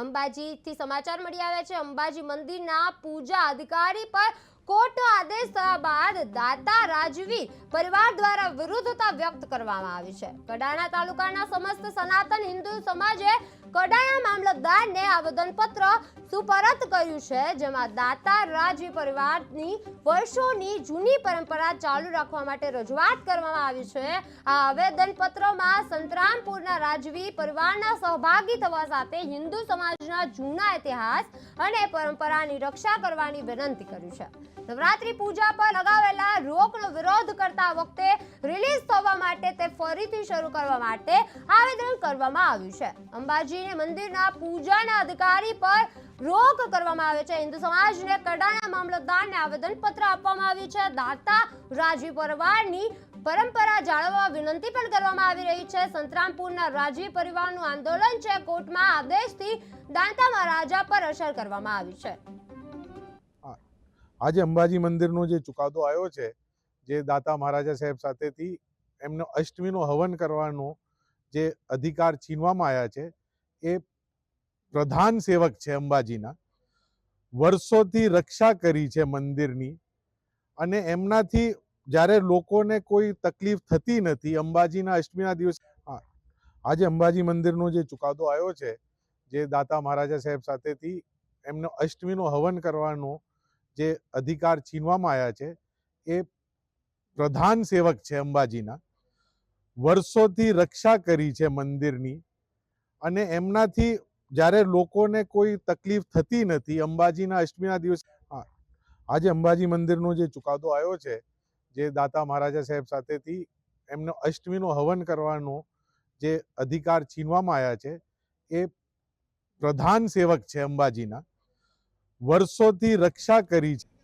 અંબાજીથી સમાચાર મળી આવ્યા છે. અંબાજી મંદિરના પૂજા અધિકારી પર કોર્ટનો આદેશ થયા બાદ દાતા રાજવી પરિવાર દ્વારા વિરુદ્ધતા વ્યક્ત કરવામાં આવી છે. કડાણા તાલુકાના સમસ્ત સનાતન હિન્દુ સમાજે કડાણા મામલતદારને આવેદનપત્ર સુપરત કર્યું છે, જેમાં દાતા રાજવી પરિવારની વર્ષોની જૂની પરંપરા ચાલુ રાખવા માટે રજૂઆત કરવામાં આવી છે. આ આવેદનપત્રમાં સંતરામપુરના રાજવી પરિવારના સહભાગી થવા સાથે હિન્દુ સમાજના જૂના ઇતિહાસ અને પરંપરાની રક્ષા કરવાની વિનંતી કરી છે. નવરાત્રી પૂજા પર લગાવેલા રોકનો વિરોધ કરતા વખતે રિલીઝ થવા માટે તે ફરીથી શરૂ કરવા માટે આવેદન કરવામાં આવ્યું છે. અંબાજીને મંદિરના પૂજાના અધિકારી પર રોક કરવામાં આવે છે. હિન્દુ સમાજને કડાના મામલતદારને આવેદનપત્ર આપવામાં આવ્યું છે. દાતા રાજવી પરિવારની પરંપરા જાળવવા વિનંતી પણ કરવામાં આવી રહી છે. સંતરામપુરના રાજવી પરિવારનું આંદોલન છે. કોર્ટમાં આદેશથી દાંતા મહારાજા પર અસર કરવામાં આવી છે. આજે અંબાજી મંદિરનો જે ચુકાદો આવ્યો છે જે દાતા મહારાજા સાહેબ સાથેથી એમનો અષ્ટમીનો હવન કરવાનો જે અધિકાર છીનવામાં આવ્યા છે, એ પ્રધાન સેવક છે અંબાજીના. વર્ષોથી રક્ષા કરી છે મંદિરની અને એમનાથી જ્યારે લોકોને કોઈ તકલીફ થતી નથી, અંબાજીના અષ્ટમીના દિવસે આજે અંબાજી મંદિરનો જે ચુકાદો આવ્યો છે, જે દાતા મહારાજા સાહેબ સાથેથી એમનો અષ્ટમીનો હવન કરવાનો જે અધિકાર છીનવામાં આવ્યા છે, એ પ્રધાન સેવક છે અંબાજીના. વર્ષોથી રક્ષા કરી છે મંદિરની અને એમનાથી જ્યારે લોકોને કોઈ તકલીફ થતી નથી, અંબાજીના અષ્ટમીના દિવસ આજે અંબાજી મંદિરનો જે ચુકાદો આવ્યો છે, જે દાતા મહારાજા સાહેબ સાથેથી એમનો અષ્ટમીનો હવન કરવાનો જે અધિકાર છીનવામાં આવ્યા છે, એ પ્રધાન સેવક છે અંબાજીના. વર્ષોથી રક્ષા કરી છે.